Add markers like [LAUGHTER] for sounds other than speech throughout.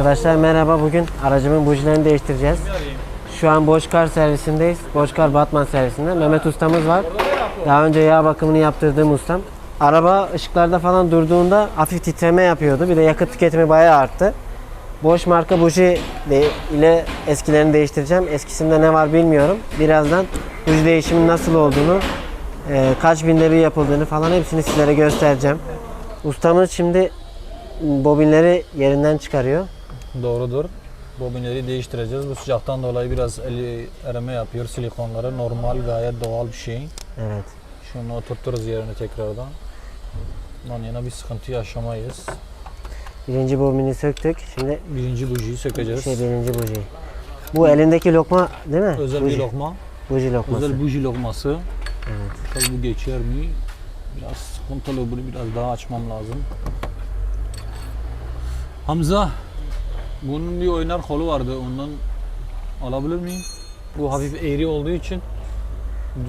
Arkadaşlar merhaba. Bugün aracımın bujilerini değiştireceğiz. Şu an Boşkar servisindeyiz. Boşkar Batman servisinde. Mehmet ustamız var. Daha önce yağ bakımını yaptırdığım ustam. Araba ışıklarda falan durduğunda hafif titreme yapıyordu. Bir de yakıt tüketimi bayağı arttı. Boş marka buji ile eskilerini değiştireceğim. Eskisinde ne var bilmiyorum. Birazdan buji değişimin nasıl olduğunu, e, kaç binde bir yapıldığını falan hepsini sizlere göstereceğim. Ustamız şimdi bobinleri yerinden çıkarıyor. Doğrudur. Bobinleri değiştireceğiz. Bu sıcaktan dolayı biraz eli erime yapıyor silikonları. Normal gayet doğal bir şey. Evet. Şunu oturturuz yerine tekrardan. Ondan yana bir sıkıntı yaşamayız. Birinci bobini söktük. Şimdi Birinci bujiyi sökeceğiz. şey birinci buji. Bu elindeki lokma değil mi? Özel buji. bir lokma. Buji lokması. Özel buji lokması. Evet. Bakalım bu geçer mi? Biraz sıkıntılı bunu biraz daha açmam lazım. Hamza, bunun bir oynar kolu vardı. Ondan alabilir miyim? Bu hafif eğri olduğu için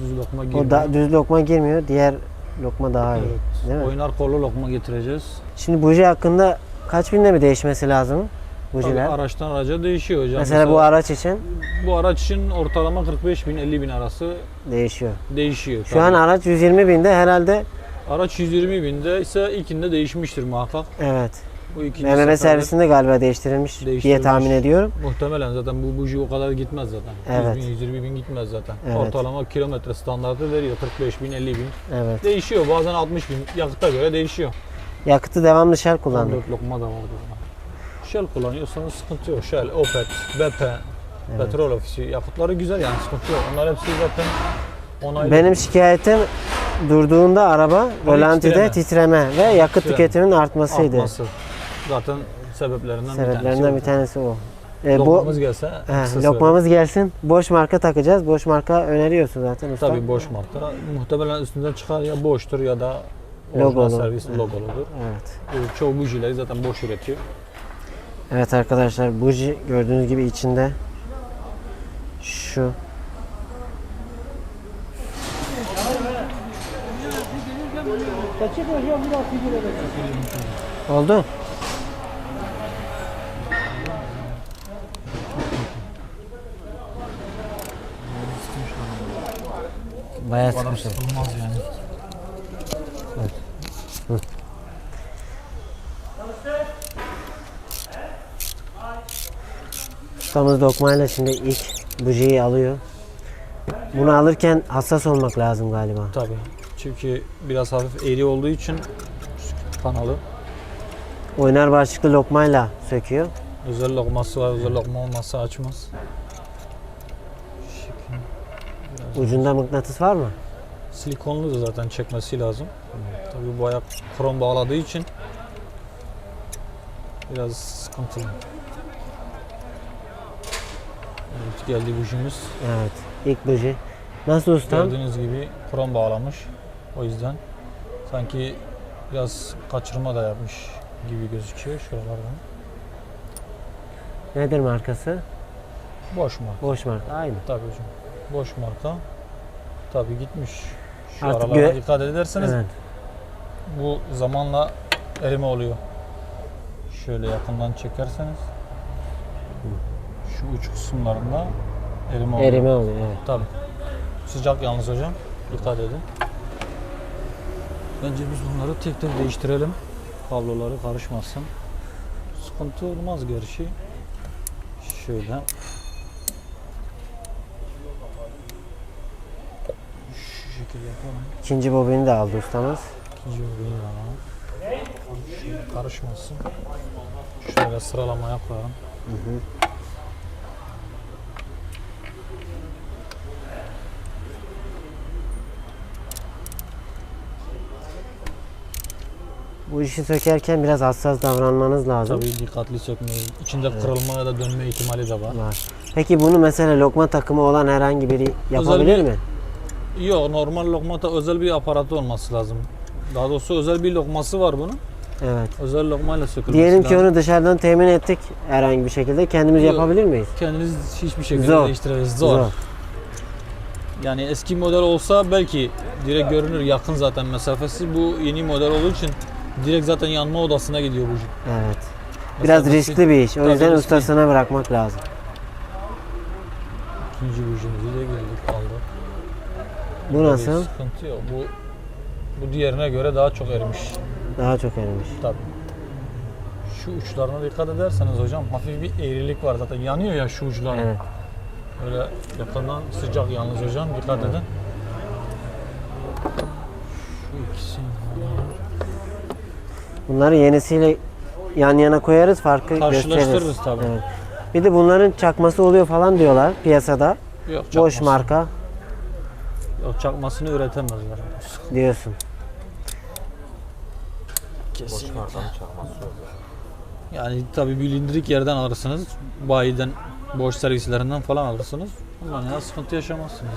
düz lokma girmiyor. O da düz lokma girmiyor. Diğer lokma daha iyi. Evet. Değil mi? Oynar kolu lokma getireceğiz. Şimdi buji hakkında kaç binde mi değişmesi lazım? Tabii Bujiler. araçtan araca değişiyor hocam. Mesela bu araç için bu araç için ortalama 45 bin 50 bin arası değişiyor. değişiyor. Şu an araç 120 binde herhalde araç 120 binde ise ilkinde değişmiştir muhakkak. evet. Bu ikinci servisinde galiba değiştirilmiş, diye tahmin ediyorum. Muhtemelen zaten bu buji o kadar gitmez zaten. Evet. 100 bin, 120 bin gitmez zaten. Evet. Ortalama kilometre standartı veriyor. 45 bin, 50 bin. Evet. Değişiyor. Bazen 60 bin. Yakıta göre değişiyor. Yakıtı devamlı Shell kullandık. 14 lokma da vardı. Shell kullanıyorsanız sıkıntı yok. Shell, Opet, BP, Petrol Ofisi. Yakıtları güzel yani sıkıntı yok. Onlar hepsi zaten onaylı. Benim şikayetim durduğunda araba rölantide titreme. titreme ve yakıt Titreme. tüketiminin artmasıydı. artması. Zaten sebeplerinden, Sebeplerinden bir bir tanesi. tanesi o. E, bu Lokmamız gelse He, lokmamız gelsin. Boş marka takacağız. Boş marka öneriyorsun zaten usta. Tabii boş marka. Muhtemelen üstünden çıkar ya boştur ya da Logolu. servis logoludur. Evet. Ee, Çoğu bujileri zaten boş üretiyor. Evet arkadaşlar buji gördüğünüz gibi içinde şu Oldu. Bayağı sıkmışım. Olmaz yani. Ustamız dokmayla şimdi ilk bujiyi alıyor. Bunu alırken hassas olmak lazım galiba. Tabii. Çünkü biraz hafif eğri olduğu için kanalı. Oynar başlıklı lokmayla söküyor. Özel lokması var. Özel lokma olmazsa açmaz. Ucunda mıknatıs var mı? Silikonlu da zaten çekmesi lazım. Tabii bu ayak krom bağladığı için biraz sıkıntılı. Evet geldi bujimiz. Evet. İlk buji. Nasıl ustam? Gördüğünüz gibi krom bağlamış. O yüzden sanki biraz kaçırma da yapmış gibi gözüküyor şuralardan. Nedir markası? Boş mu? Boş marka. Aynı. Tabii hocam. Boş marka. Tabii gitmiş. Şu Artık aralara dikkat ederseniz Evet. bu zamanla erime oluyor. Şöyle yakından çekerseniz şu uç kısımlarında erime oluyor. Erime oluyor. Evet. Tabii. Sıcak yalnız hocam. Dikkat edin. Bence biz bunları tek tek değiştirelim. Kabloları karışmasın. Sıkıntı olmaz gerçi. Şöyle. Şu şekilde yapalım. İkinci bobini de aldı ustamız. İkinci ürünü alalım. Şöyle karışmasın. Şöyle sıralamaya koyalım. Bu işi sökerken biraz hassas davranmanız lazım. Tabii dikkatli sökmeyi. İçinde kırılma ya da dönme ihtimali de var. Var. Peki bunu mesela lokma takımı olan herhangi biri yapabilir bir- mi? Yok normal lokmata özel bir aparatı olması lazım. Daha doğrusu özel bir lokması var bunun. Evet. Özel lokmayla sökülmesi Diyelim ki lazım. onu dışarıdan temin ettik herhangi bir şekilde. Kendimiz Yok. yapabilir miyiz? Kendiniz hiçbir şekilde Zor. değiştiremeyiz. Zor. Yani eski model olsa belki direkt görünür yakın zaten mesafesi. Bu yeni model olduğu için direkt zaten yanma odasına gidiyor bu. Evet. Biraz riskli bir iş. O Tabii yüzden riskli. ustasına bırakmak lazım. İkinci bujimizi. Bu nasıl? Bir sıkıntı yok. Bu bu diğerine göre daha çok erimiş. Daha çok erimiş. Tabii. Şu uçlarına dikkat ederseniz hocam hafif bir eğrilik var zaten. Yanıyor ya şu uçlar. Evet. Öyle yakından sıcak yalnız hocam dikkat edin. Şu ikisi. Bunları yenisiyle yan yana koyarız farkı Karşılaştırırız gösteririz. tabii. Evet. Bir de bunların çakması oluyor falan diyorlar piyasada. Yok, Boş marka Yok çakmasını üretemezler. diyorsun. Kesinlikle. Yani tabii bilindirik yerden alırsınız. Bayiden, boş servislerinden falan alırsınız. Bundan ya sıkıntı yaşamazsınız.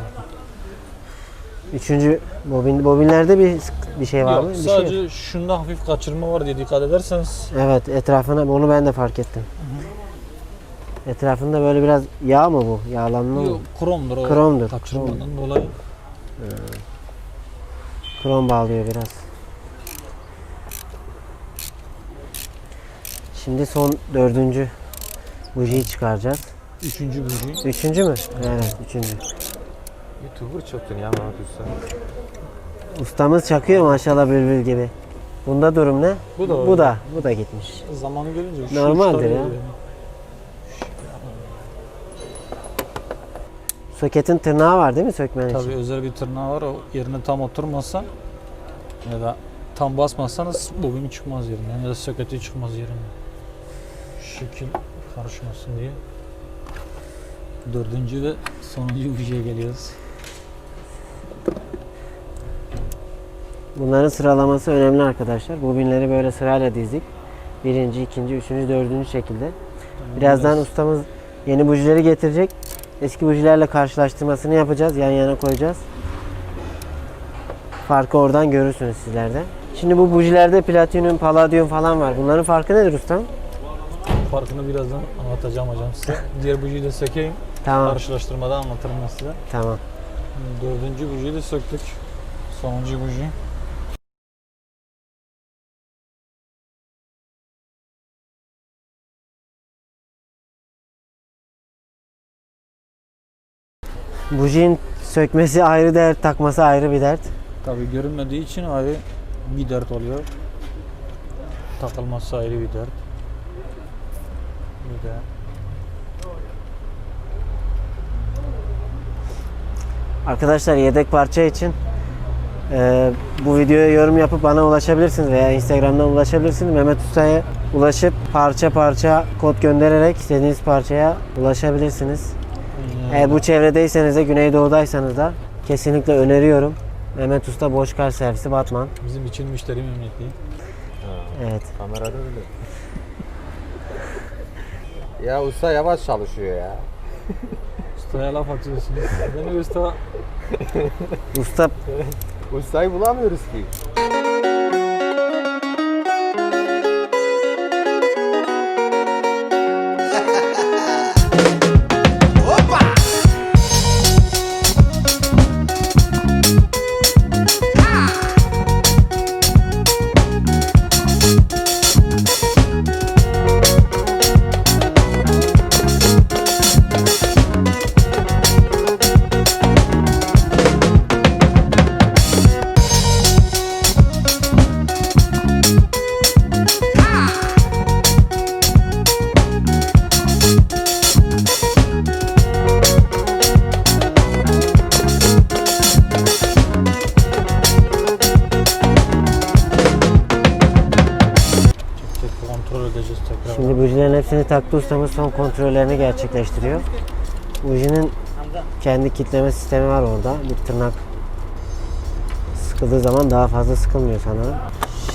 Üçüncü bobin, bobinlerde bir sık- bir şey var Yok, mı? Bir şey. sadece şunda hafif kaçırma var diye dikkat ederseniz Evet etrafına onu ben de fark ettim. Etrafında böyle biraz yağ mı bu? Yağlanma mı? yok, kromdur o Kromdur, kaçırmadan dolayı. Krom bağlıyor biraz. Şimdi son dördüncü bujiyi çıkaracağız. Üçüncü buji. Üçüncü mü? Evet üçüncü. YouTuber çöktün ya Mehmet Usta. Ustamız çakıyor maşallah bülbül gibi. Bunda durum ne? Bu da Bu da, bu da gitmiş. Zamanı gelince şu Normaldir ya. yani. Soketin tırnağı var değil mi sökmen için? Tabii özel bir tırnağı var. O yerine tam oturmazsa ya da tam basmazsanız bobin çıkmaz yerinden ya da soketi çıkmaz yerinden. Şekil karışmasın diye. Dördüncü ve sonuncu bujiye geliyoruz. Bunların sıralaması önemli arkadaşlar. Bobinleri böyle sırayla dizdik. Birinci, ikinci, üçüncü, dördüncü şekilde. Birazdan ustamız yeni bujileri getirecek. Eski bujilerle karşılaştırmasını yapacağız. Yan yana koyacağız. Farkı oradan görürsünüz sizler de. Şimdi bu bujilerde platinum, palladium falan var. Bunların farkı nedir ustam? farkını birazdan anlatacağım hocam size. [LAUGHS] Diğer bujiyi de sökeyim. Tamam, Karşılaştırmada anlatırım ben size. tamam. Dördüncü bujiyi de söktük. Sonuncu buji. Bujinin sökmesi ayrı dert, takması ayrı bir dert. Tabii görünmediği için ayrı bir dert oluyor. Takılması ayrı bir dert. Bir de Arkadaşlar yedek parça için e, bu videoya yorum yapıp bana ulaşabilirsiniz veya Instagram'dan ulaşabilirsiniz. Mehmet Usta'ya ulaşıp parça parça kod göndererek istediğiniz parçaya ulaşabilirsiniz. Eğer bu çevredeyseniz de Güneydoğu'daysanız da kesinlikle öneriyorum. Mehmet Usta Boşkar Servisi Batman. bizim için müşteri memnuniyeti. Evet. Kamerada öyle. ya usta yavaş çalışıyor ya. Ustaya laf atıyorsunuz. Beni usta Usta Ustayı bulamıyoruz ki. Hepsini taktı ustamız son kontrollerini gerçekleştiriyor. Bujinin kendi kitleme sistemi var orada. Bir tırnak sıkıldığı zaman daha fazla sıkılmıyor sanırım.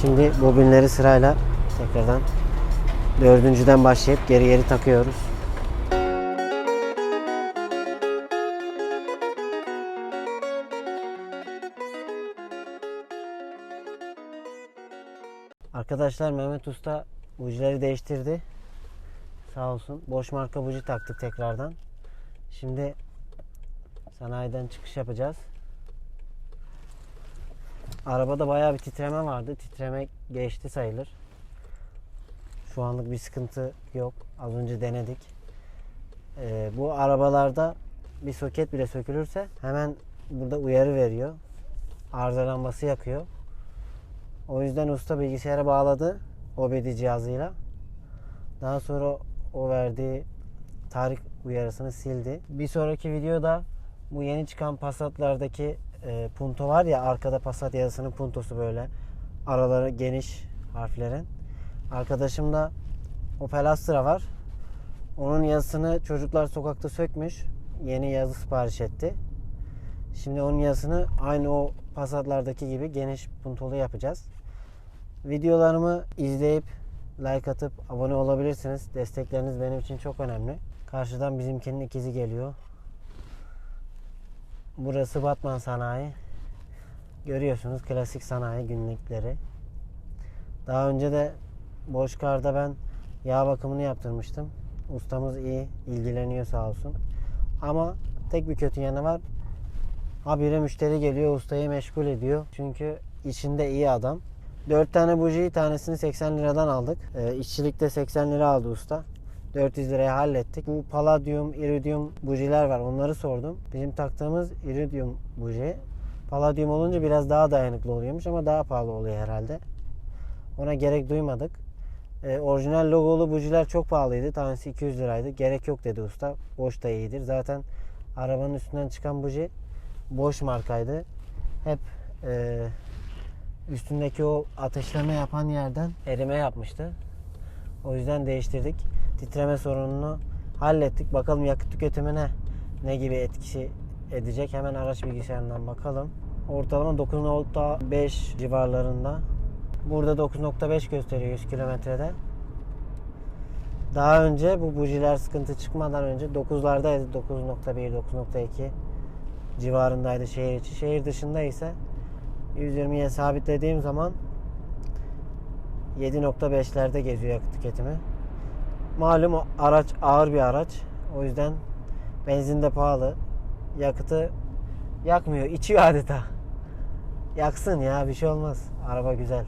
Şimdi bobinleri sırayla tekrardan dördüncüden başlayıp geri geri takıyoruz. Arkadaşlar Mehmet Usta bujileri değiştirdi. Sağ olsun. Boş marka buji taktık tekrardan. Şimdi sanayiden çıkış yapacağız. Arabada bayağı bir titreme vardı. Titreme geçti sayılır. Şu anlık bir sıkıntı yok. Az önce denedik. Ee, bu arabalarda bir soket bile sökülürse hemen burada uyarı veriyor. Arıza lambası yakıyor. O yüzden usta bilgisayara bağladı OBD cihazıyla. Daha sonra o verdiği tarih uyarısını sildi. Bir sonraki videoda bu yeni çıkan Passat'lardaki e, punto var ya arkada Passat yazısının puntosu böyle araları geniş harflerin. Arkadaşımda Opel Astra var. Onun yazısını çocuklar sokakta sökmüş. Yeni yazı sipariş etti. Şimdi onun yazısını aynı o Passat'lardaki gibi geniş puntolu yapacağız. Videolarımı izleyip like atıp abone olabilirsiniz. Destekleriniz benim için çok önemli. Karşıdan bizimkinin ikizi geliyor. Burası Batman Sanayi. Görüyorsunuz klasik sanayi günlükleri. Daha önce de Boşkar'da ben yağ bakımını yaptırmıştım. Ustamız iyi, ilgileniyor sağ olsun. Ama tek bir kötü yanı var. Habire müşteri geliyor, ustayı meşgul ediyor. Çünkü içinde iyi adam. 4 tane bujiyi tanesini 80 liradan aldık. Ee, işçilikte 80 lira aldı usta. 400 liraya hallettik. Bu palladium, iridium bujiler var. Onları sordum. Bizim taktığımız iridium buji. Palladium olunca biraz daha dayanıklı oluyormuş ama daha pahalı oluyor herhalde. Ona gerek duymadık. Ee, orijinal logolu bujiler çok pahalıydı. Tanesi 200 liraydı. Gerek yok dedi usta. Boş da iyidir. Zaten arabanın üstünden çıkan buji boş markaydı. Hep e, üstündeki o ateşleme yapan yerden erime yapmıştı. O yüzden değiştirdik. Titreme sorununu hallettik. Bakalım yakıt tüketimine ne gibi etkisi edecek. Hemen araç bilgisayarından bakalım. Ortalama 9.5 civarlarında. Burada 9.5 gösteriyor 100 kilometrede. Daha önce bu bujiler sıkıntı çıkmadan önce 9'lardaydı. 9.1, 9.2 civarındaydı şehir içi. Şehir dışında ise 120'ye sabitlediğim zaman 7.5'lerde geziyor yakıt tüketimi. Malum o araç ağır bir araç. O yüzden benzin de pahalı. Yakıtı yakmıyor. içiyor adeta. Yaksın ya bir şey olmaz. Araba güzel.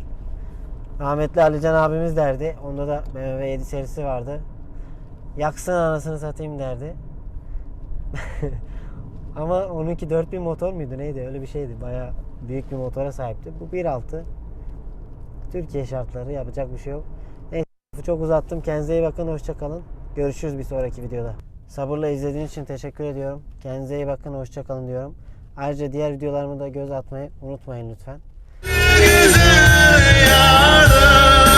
Rahmetli Alican abimiz derdi. Onda da BMW 7 serisi vardı. Yaksın anasını satayım derdi. [LAUGHS] Ama onunki 4000 motor muydu neydi öyle bir şeydi. Baya büyük bir motora sahipti. Bu 1.6. Türkiye şartları yapacak bir şey yok. Neyse çok uzattım. Kendinize iyi bakın. Hoşçakalın. Görüşürüz bir sonraki videoda. Sabırla izlediğiniz için teşekkür ediyorum. Kendinize iyi bakın. Hoşçakalın diyorum. Ayrıca diğer videolarımı da göz atmayı unutmayın lütfen. Güzel yarınlarım